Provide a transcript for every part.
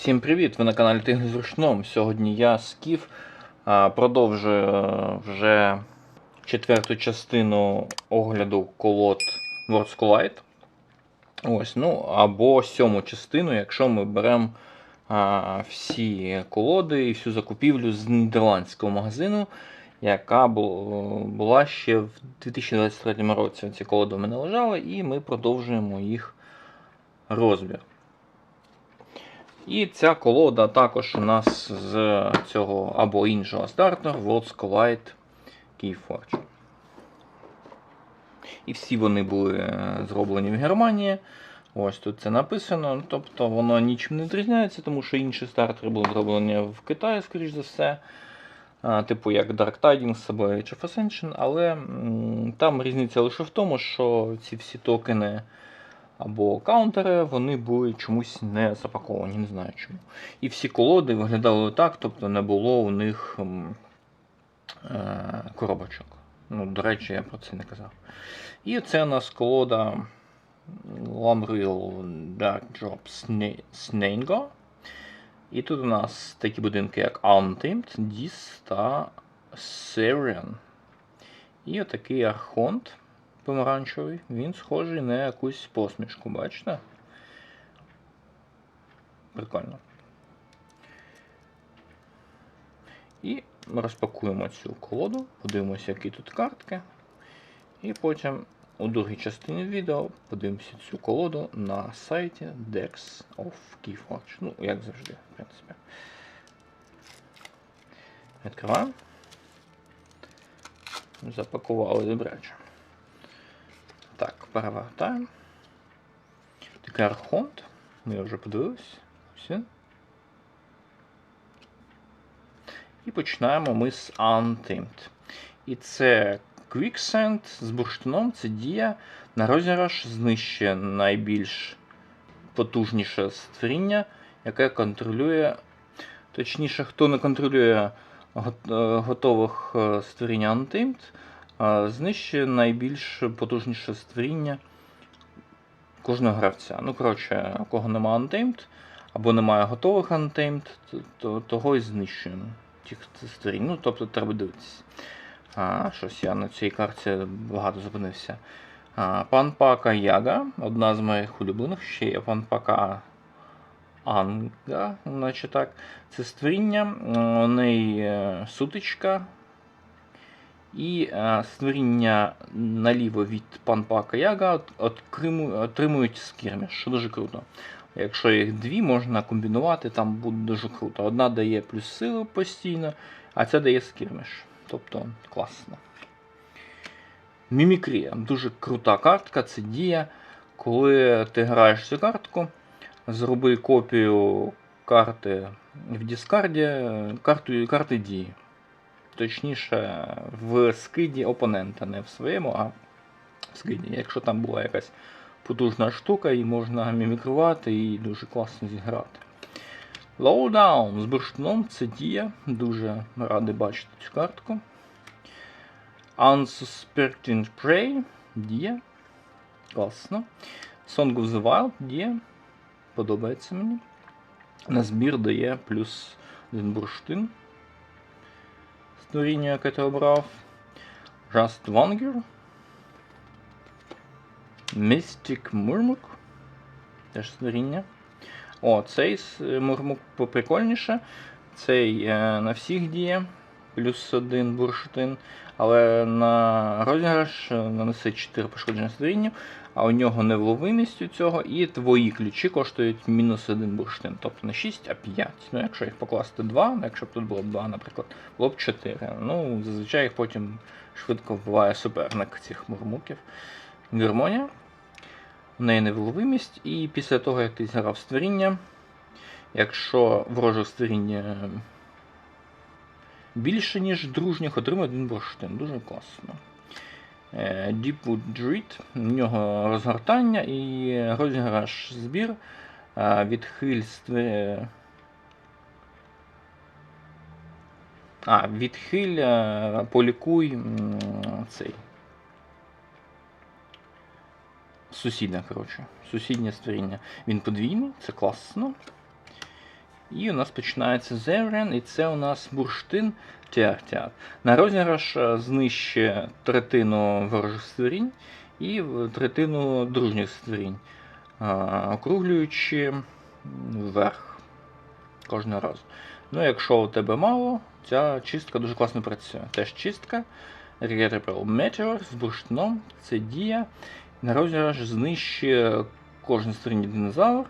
Всім привіт! Ви на каналі Тигр з. Сьогодні я Скіф продовжую е, вже четверту частину огляду колод Worlds Collide. Ось, ну, або сьому частину, якщо ми беремо всі колоди і всю закупівлю з нідерландського магазину, яка була ще в 2023 році. Ці колоди в мене лежали, і ми продовжуємо їх розбір. І ця колода також у нас з цього або іншого стартера Worlds Collide Keyforge. І всі вони були е, зроблені в Германії. Ось тут це написано. Тобто воно нічим не відрізняється, тому що інші стартери були зроблені в Китаї, скоріш за все. Типу як Dark Tidings або Age of Ascension, але там різниця лише в тому, що ці всі токени або каунтери, вони були чомусь не запаковані, не знаю чому. І всі колоди виглядали так, тобто не було у них е, коробочок. Ну, до речі, я про це не казав. І це у нас колода Lamriel Dark Drop Sne- Sneingo. І тут у нас такі будинки, як Untamed, Dis та Serian. І отакий архонт помаранчевий. Він схожий на якусь посмішку, бачите? Прикольно. І розпакуємо цю колоду, подивимося, які тут картки. І потім у другій частині відео подивимося цю колоду на сайті Dex of Keyforge. Ну, як завжди, в принципі. Відкриваємо. Запакували добряче. Так, перевертаємо. Такий архонт. Ми вже подивились. Все. І починаємо ми з Untamed. І це Quicksand з бурштином. Це дія на розіграш знищує найбільш потужніше створіння, яке контролює. Точніше, хто не контролює е, готових е, створіння Untamed, знищує найбільш потужніше створіння кожного гравця. Ну, коротше, кого немає Untamed, або немає готових Untamed, то того і знищуємо. Тих створінь. Ну, тобто треба дивитися. А, щось я на цій карті багато зупинився. А, Панпака Яга, одна з моїх улюблених, ще є Панпака Анга, наче так. Це створіння, у неї е, сутичка. І е, створіння наліво від Панпака Яга отримують скірміш, що дуже круто. Якщо їх дві, можна комбінувати, там буде дуже круто. Одна дає плюс сили постійно, а ця дає скірміш. Тобто класно. Мімікрія. Дуже крута картка, це дія. Коли ти граєш цю картку, зроби копію карти в Діскарді, е, карти дії. Точніше, в скиді опонента, не в своєму, а в скиді. Якщо там була якась потужна штука, і можна мімікрувати і дуже класно зіграти. Lowdown з бурштином це дія. Дуже радий бачити цю картку. Unsuspecting Prey дія. Класно. Song of the Wild дія. Подобається мені. На збір дає плюс один бурштин. Створіння, яке ти обрав. Just Wanger. Mystic Murmuk. Теж створіння. О, цей мурмук поприкольніше. Цей е, на всіх діє. Плюс один бурштин. Але на розіграш нанесе 4 пошкодження створіння, а у нього невловимість у цього, і твої ключі коштують мінус один бурштин. Тобто не 6, а 5. Ну, якщо їх покласти 2, ну, якщо б тут було б 2, наприклад, було б 4. Ну, зазвичай їх потім швидко вбиває суперник цих мурмуків. Гармонія. У неї невловимість, і після того, як ти зіграв створіння, якщо вороже створіння більше, ніж дружніх, отримує один бурштин. Дуже класно. Е, Deepwood Druid, у нього розгортання і розіграш збір. е, Відхиль стве- А, відхиль, е, полікуй цей. Сусідне, коротше. Сусіднє створіння. Він подвійний, це класно. І у нас починається Зеврен, і це у нас бурштин Тіартіат. На розіграш е, знищує третину ворожих створінь і третину дружніх створінь, е, округлюючи вверх кожного разу. Ну, якщо у тебе мало, ця чистка дуже класно працює. Теж чистка. Retrieval Meteor з бурштином. Це дія. На розіграш знищує кожне створіння динозавр.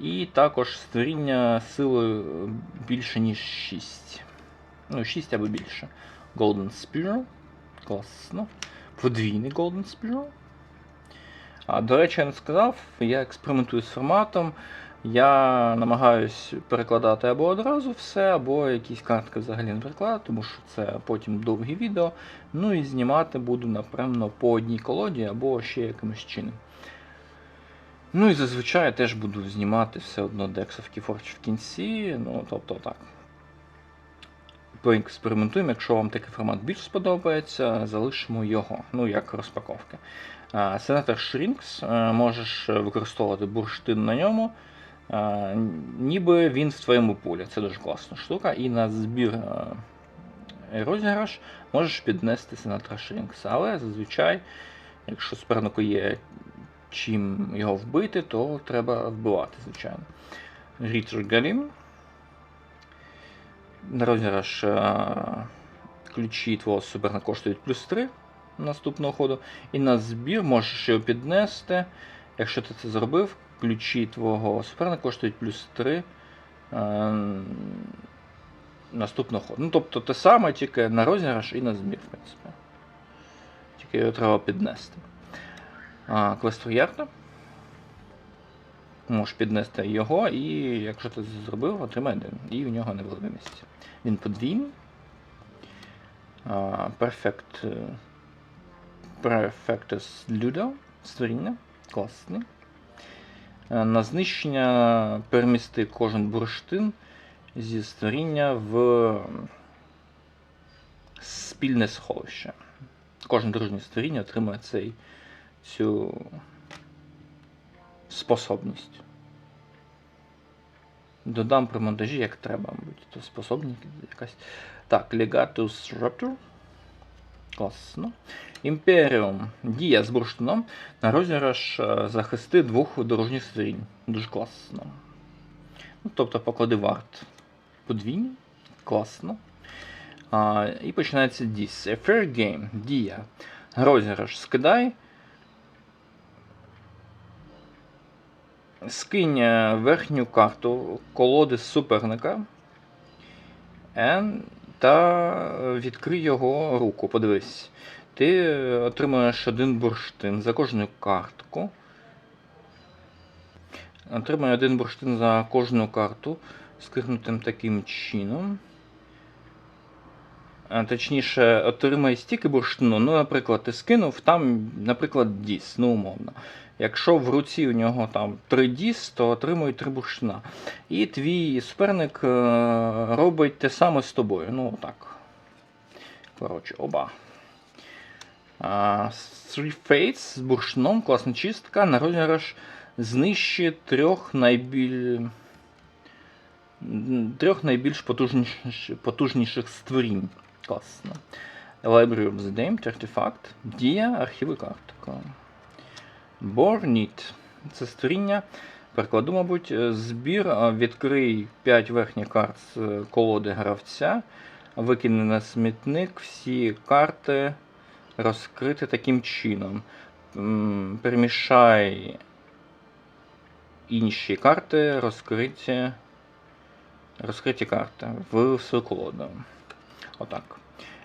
І також створіння силою більше, ніж 6. Ну, 6 або більше. Golden Spear. Класно. Подвійний Golden Spear. А, до речі, я не сказав, я експериментую з форматом. Я намагаюсь перекладати або одразу все, або якісь картки взагалі не перекладати, тому що це потім довгі відео. Ну і знімати буду, напевно, по одній колоді або ще якимось чином. Ну і зазвичай я теж буду знімати все одно дексовки Forge в кінці. Ну, тобто так. Поекспериментуємо, якщо вам такий формат більш сподобається, залишимо його, ну як розпаковки. Сенатор Шрінкс, можеш використовувати бурштин на ньому, ніби він в твоєму полі. Це дуже класна штука. І на збір е, розіграш можеш піднести сенатора Шрінкса. Але зазвичай, якщо супернику є чим його вбити, то треба вбивати, звичайно. Річард Галім. На розіграш е, ключі твого суперника коштують плюс 3 наступного ходу. І на збір можеш його піднести. Якщо ти це зробив, ключі твого суперника коштують плюс 3 е, наступного ходу. Ну, тобто те саме, тільки на розіграш і на збір, в принципі. Тільки його треба піднести. Квесту Ярда. Можеш піднести його, і якщо ти зробив, отримай один. І в нього невидимість. Він подвійний. А, Perfect. е, Perfectus Ludo. Створіння. Класний. Е, На знищення перемісти кожен бурштин зі створіння в спільне сховище. Кожен дружнє створіння отримує цей, цю способність. Додам при монтажі, як треба, мабуть. То способність якась. Так, Legatus Raptor. Класно. Імперіум. Дія з бурштином. На розіграш е, захисти двох дорожніх створінь. Дуже класно. Ну, тобто поклади варт подвійні. Класно. А, і починається Діс. Fair game. Дія. Розіграш. Скидай. Скинь е, верхню карту колоди суперника. Та відкрий його руку. Подивись. Ти отримуєш один бурштин за кожну картку. Отримай один бурштин за кожну карту, скинутим таким чином. Точніше, отримай стільки бурштину. Ну, наприклад, ти скинув там, наприклад, діс, ну умовно. Якщо в руці у нього там 3 діс, то отримує 3 бурштина. І твій суперник е, робить те саме з тобою. Ну, так. Коротше, оба. Three Fates з бурштином, класна чистка. На розіграш знищує трьох найбіль... трьох найбільш потужніших, потужніших створінь. Класно. Library of the Damned, артефакт. Дія, архіви картка. Борніт. Це створіння. Перекладу, мабуть, збір. Відкрий 5 верхніх карт з е, колоди гравця. Викине на смітник всі карти розкрити таким чином. Перемішай інші карти, розкриті, розкриті карти в свою колоду. Отак.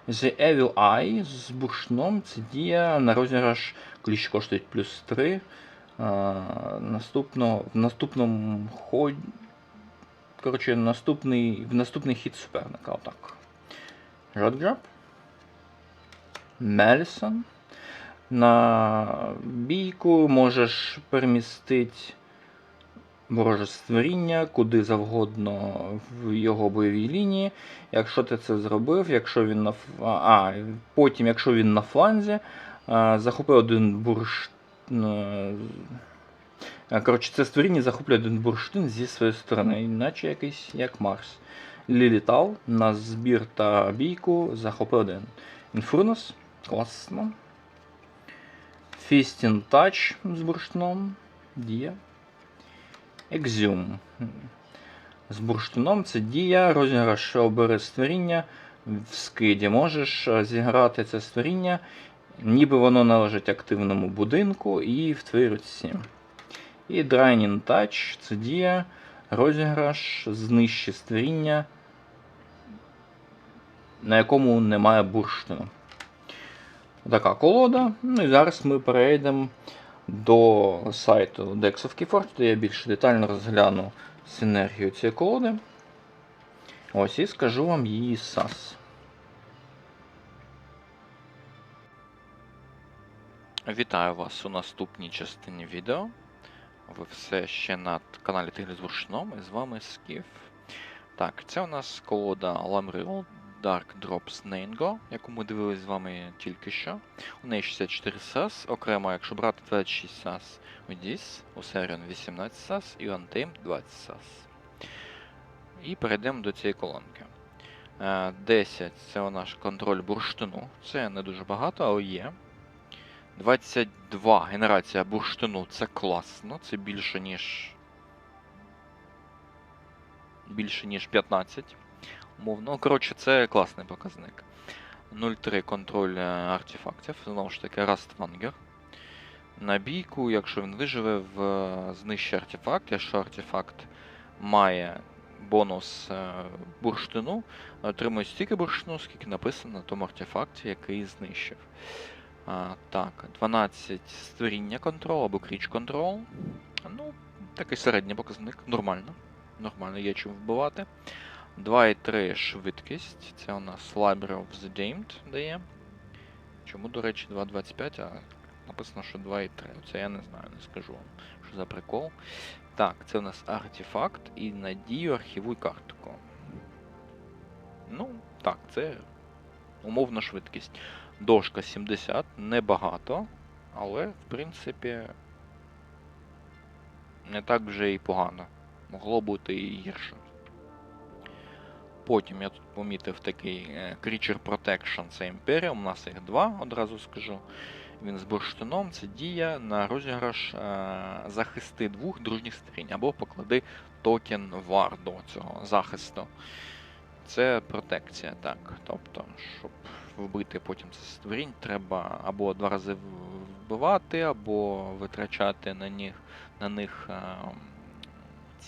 The Evil Eye з буршном це дія на розіграш ключі коштують плюс 3. А, наступно, в наступному ході. Коротше, наступний, в наступний хід суперника. Отак. Жодграб. Мелісон. На бійку можеш перемістити вороже створіння куди завгодно в його бойовій лінії. Якщо ти це зробив, якщо він на а, потім, якщо він на фланзі, а, захопи один бурш. е, Коротше, це створіння захоплює один бурштин зі своєї сторони, іначе якийсь як Марс. Лілітал на збір та бійку захопив один. Інфурнус. Класно. Фістін Тач з бурштином. Дія. Екзюм. З бурштином це дія, розіграш обери створіння в скиді. Можеш зіграти це створіння, ніби воно належить активному будинку і в твоїй руці. І Draining Touch це дія, розіграш, знищи створіння, на якому немає бурштину. Така колода. Ну і зараз ми перейдемо до сайту Dex of Keyforge, де я більш детально розгляну синергію цієї колоди. Ось і скажу вам її SAS. Вітаю вас у наступній частині відео. Ви все ще на каналі Тигри з Бурштином, і з вами Скіф. Так, це у нас колода Lamreal Dark Drops Nengo, яку ми дивились з вами тільки що. У неї 64 SAS, окремо, якщо брати 26 SAS у DIS, у Serion 18 SAS і у Untamed 20 SAS. І перейдемо до цієї колонки. Е, 10 це у наш контроль бурштину. Це не дуже багато, але є. 22 генерація бурштину це класно, це більше, ніж. Більше, ніж 15. Умовно. Ну, коротше, це класний показник. 0,3 контроль е, артефактів. Знову ж таки, Раствангер. На бійку, якщо він виживе в е, знищі артефакт, якщо артефакт має бонус е, бурштину, отримує стільки бурштину, скільки написано на тому артефакті, який знищив. А, Так, 12 створіння контрол або кріч контрол. Ну, такий середній показник, нормально. Нормально, є чим вбивати. 2,3 швидкість. Це у нас Library of the Damned дає. Чому, до речі, 2,25, а написано, що 2,3. Це я не знаю, не скажу вам, що за прикол. Так, це у нас артефакт і надію архівуй картку. Ну, так, це умовна швидкість. Дошка 70, небагато, але, в принципі, не так вже і погано. Могло бути і гірше. Потім я тут помітив такий е, Creature Protection, це Imperium, у нас їх два, одразу скажу. Він з бурштином, це дія на розіграш е, захисти двох дружніх сторін, або поклади токен вар до цього захисту. Це протекція, так. Тобто, щоб вбити потім це створінь, треба або два рази вбивати, або витрачати на них на них а,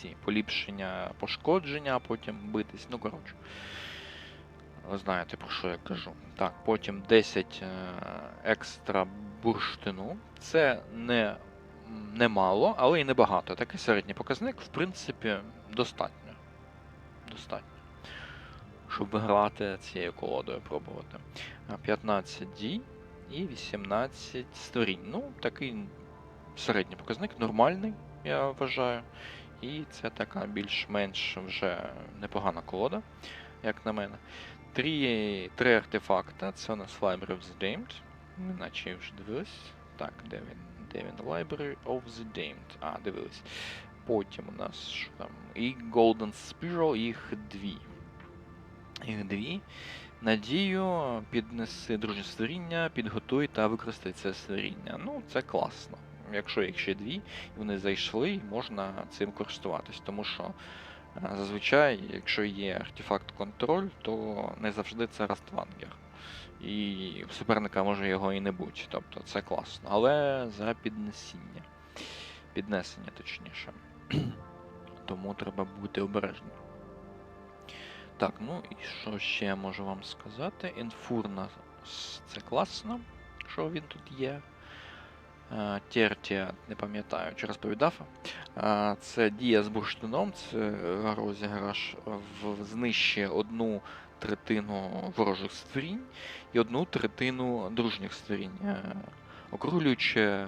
ці поліпшення пошкодження, а потім битись. Ну, коротше. Ви знаєте, про що я кажу. Так, потім 10 е, екстра бурштину. Це не, не мало, але і не багато. Такий середній показник, в принципі, достатньо. Достатньо щоб виграти цією колодою пробувати. 15 дій і 18 сторінь. Ну, такий середній показник, нормальний, я вважаю. І це така більш-менш вже непогана колода, як на мене. Три, три артефакта. Це у нас Library of the Damned. Наче вже дивились. Так, де він? Де він? Library of the Damned. А, дивились. Потім у нас що там? І Golden Spiral, їх дві їх дві. Надію, піднеси дружнє створіння, підготуй та використай це створіння. Ну, це класно. Якщо їх ще дві, і вони зайшли, можна цим користуватись. Тому що е, зазвичай, якщо є артефакт контроль, то не завжди це Раствангер. І суперника може його і не бути. Тобто це класно. Але за піднесіння. Піднесення, точніше. Тому треба бути обережним. Так, ну і що ще я можу вам сказати? Інфурна це класно, що він тут є. Тертія, не пам'ятаю, чи розповідав. Це дія з бурштином, це розіграш в знищує одну третину ворожих створінь і одну третину дружніх створінь, е, округлюючи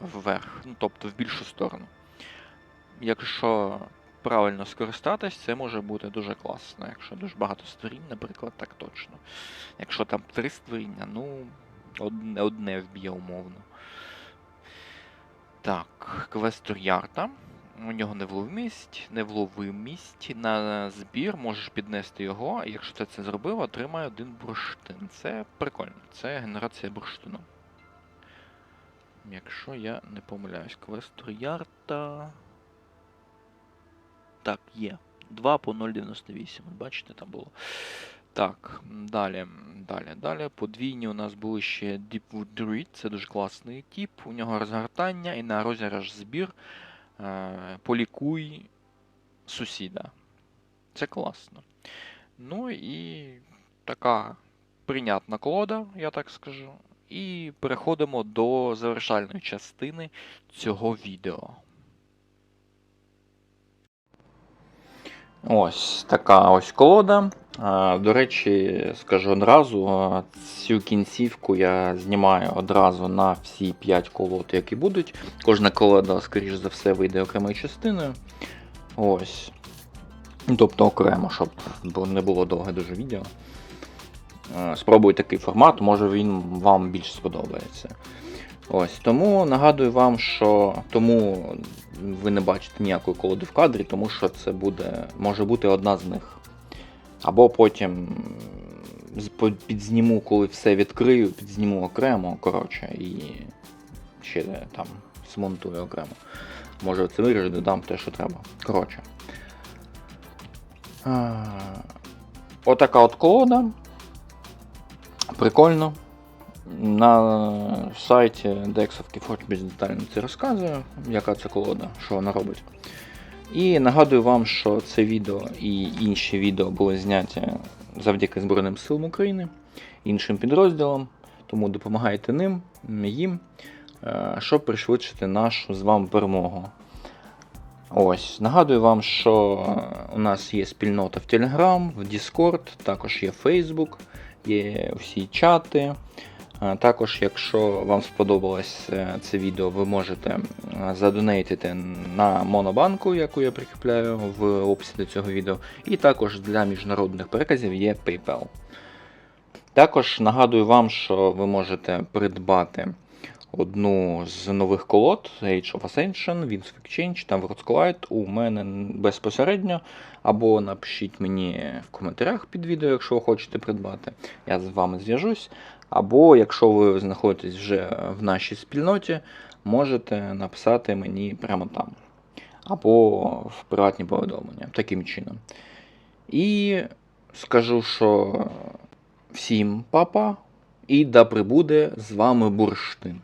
вверх, ну тобто в більшу сторону. Якщо правильно скористатись, це може бути дуже класно. Якщо дуже багато створінь, наприклад, так точно. Якщо там три створіння, ну, одне одне вб'є умовно. Так, квестор Ярта. У нього невловимість, невловимість на збір, можеш піднести його, якщо ти це зробив, отримає один бурштин. Це прикольно, це генерація бурштину. Якщо я не помиляюсь, квестор Ярта. Так, є. 2 по 0,98. Бачите, там було. Так, далі, далі, далі. Подвійні у нас були ще Deepwood Druid, це дуже класний тип. У нього розгортання і на розіграш збір е, полікуй сусіда. Це класно. Ну і така прийнятна колода, я так скажу. І переходимо до завершальної частини цього відео. Ось така ось колода. До речі, скажу одразу, цю кінцівку я знімаю одразу на всі 5 колод, які будуть. Кожна колода, скоріш за все, вийде окремою частиною. Ось. Тобто окремо, щоб не було довге дуже відео. А, Спробуй такий формат, може він вам більш сподобається. Ось тому нагадую вам, що тому ви не бачите ніякої колоди в кадрі, тому що це буде, може бути одна з них. Або потім підзніму, коли все відкрию, підзніму окремо, коротше, і ще там смонтую окремо. Може це виріжу, додам те, що треба. Коротше. Отака от колода. Прикольно. На сайті Дексовки Forge більш детально це розказую, яка це колода, що вона робить. І нагадую вам, що це відео і інші відео були зняті завдяки Збройним силам України, іншим підрозділам, тому допомагайте ним, їм, е, щоб пришвидшити нашу з вами перемогу. Ось, нагадую вам, що у нас є спільнота в Telegram, в Discord, також є Facebook, є всі чати. Також, якщо вам сподобалось е, це відео, ви можете задонейтити на монобанку, яку я прикріпляю в описі до цього відео. І також для міжнародних переказів є PayPal. Також нагадую вам, що ви можете придбати одну з нових колод Age of Ascension, Winds of Exchange та Worlds Collide у мене безпосередньо. Або напишіть мені в коментарях під відео, якщо ви хочете придбати. Я з вами зв'яжусь. Або, якщо ви знаходитесь вже в нашій спільноті, можете написати мені прямо там. Або в приватні повідомлення. Таким чином. І скажу, що всім папа, і да прибуде з вами бурштин.